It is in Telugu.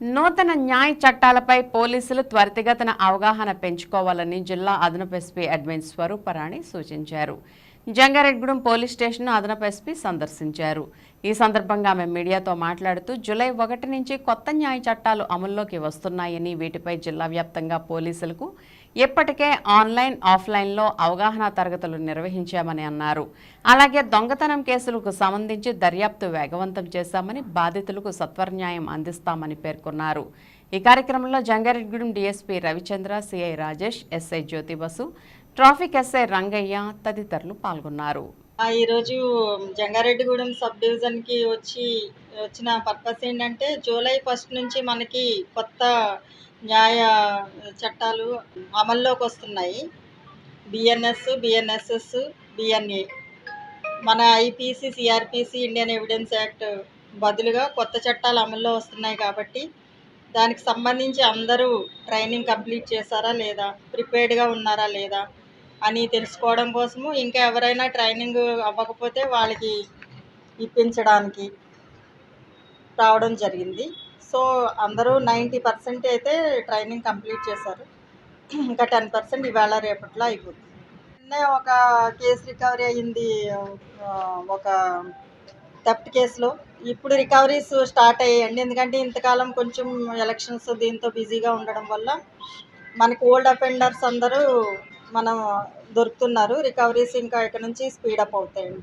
నూతన న్యాయ చట్టాలపై పోలీసులు త్వరితగతిన అవగాహన పెంచుకోవాలని జిల్లా అదనపు ఎస్పీ అడ్మిన్ స్వరూపరాణి సూచించారు. జంగారెడ్గూడెం పోలీస్ స్టేషన్ను అదనపు ఎస్పీ సందర్శించారు. ఈ సందర్భంగా ఆమె మీడియాతో మాట్లాడుతూ జూలై ఒకటి నుంచి కొత్త న్యాయ చట్టాలు అమల్లోకి వస్తున్నాయని వీటిపై జిల్లా వ్యాప్తంగా పోలీసులకు ఇప్పటికే ఆన్లైన్ ఆఫ్లైన్లో అవగాహన తరగతులు నిర్వహించామని అన్నారు. అలాగే దొంగతనం కేసులకు సంబంధించి దర్యాప్తు వేగవంతం చేశామని బాధితులకు సత్వరన్యాయం అందిస్తామని పేర్కొన్నారు. ఈ కార్యక్రమంలో Jangareddygudem DSP Ravichandra CI Rajesh SI Jyothibasu traffic SI Rangaiah తదితరులు పాల్గొన్నారు. ఈరోజు జంగారెడ్డిగూడెం సబ్ డివిజన్కి వచ్చి వచ్చిన పర్పస్ ఏంటంటే జూలై ఫస్ట్ నుంచి మనకి కొత్త న్యాయ చట్టాలు అమల్లోకి వస్తున్నాయి. బిఎన్ఎస్ బిఎన్ఎస్ఎస్ బిఎన్ఏ మన IPC CrPC Indian evidence act బదులుగా కొత్త చట్టాలు అమల్లో వస్తున్నాయి కాబట్టి దానికి సంబంధించి అందరూ ట్రైనింగ్ కంప్లీట్ చేశారా లేదా ప్రిపేర్డ్గా ఉన్నారా లేదా అని తెలుసుకోవడం కోసము ఇంకా ఎవరైనా ట్రైనింగ్ అవ్వకపోతే వాళ్ళకి ఇప్పించడానికి రావడం జరిగింది. సో అందరూ నైంటీ పర్సెంట్ అయితే ట్రైనింగ్ కంప్లీట్ చేశారు. ఇంకా టెన్ పర్సెంట్ ఇవాళ రేపట్లో అయిపోతుంది. నిన్నే ఒక కేసు రికవరీ అయ్యింది ఒక థెఫ్ట్ కేసులో. ఇప్పుడు రికవరీస్ స్టార్ట్ అయ్యాయండి. ఎందుకంటే ఇంతకాలం కొంచెం ఎలక్షన్స్ దీంతో బిజీగా ఉండడం వల్ల మనకు ఓల్డ్ అఫెండర్స్ అందరూ మనం దొరుకుతున్నారు. రికవరీస్ ఇంకా ఇక్కడ నుంచి స్పీడప్ అవుతాయండి.